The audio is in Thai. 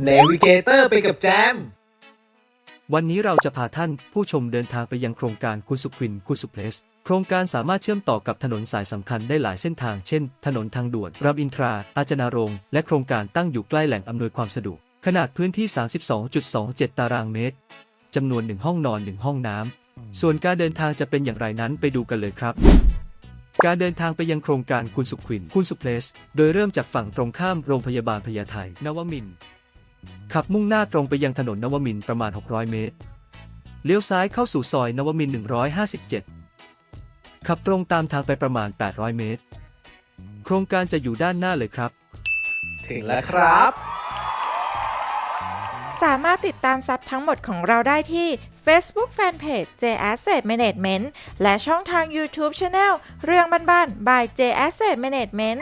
เนวิเกเตอร์ไปกับแจม วันนี้เราจะพาท่านผู้ชมเดินทางไปยังโครงการคุสุควินคุสุเพลส โครงการสามารถเชื่อมต่อกับถนนสายสำคัญได้หลายเส้นทาง เช่น ถนนทางด่วนรามอินทรา อาจนารงค์ และโครงการตั้งอยู่ใกล้แหล่งอำนวยความสะดวก ขนาดพื้นที่ 32.27 ตารางเมตร จำนวน 1 ห้องนอน 1 ห้องน้ำ ส่วนการเดินทางจะเป็นอย่างไรนั้นไปดูกันเลยครับการเดินทางไปยังโครงการคุณสุขวินคุณสุเพลส โดยเริ่มจากฝั่งตรงข้ามโรงพยาบาลพญาไทนวมินทร์ ขับมุ่งหน้าตรงไปยังถนนนวมินทร์ประมาณ 600 เมตร เลี้ยวซ้ายเข้าสู่ซอยนวมินทร์157 ขับตรงตามทางไปประมาณ 800 เมตร โครงการจะอยู่ด้านหน้าเลยครับ ถึงแล้วครับ สามารถติดตามซับทั้งหมดของเราได้ที่ Facebook Fanpage J Asset Management และช่องทาง YouTube Channel เรื่องบ้านๆ by J Asset Management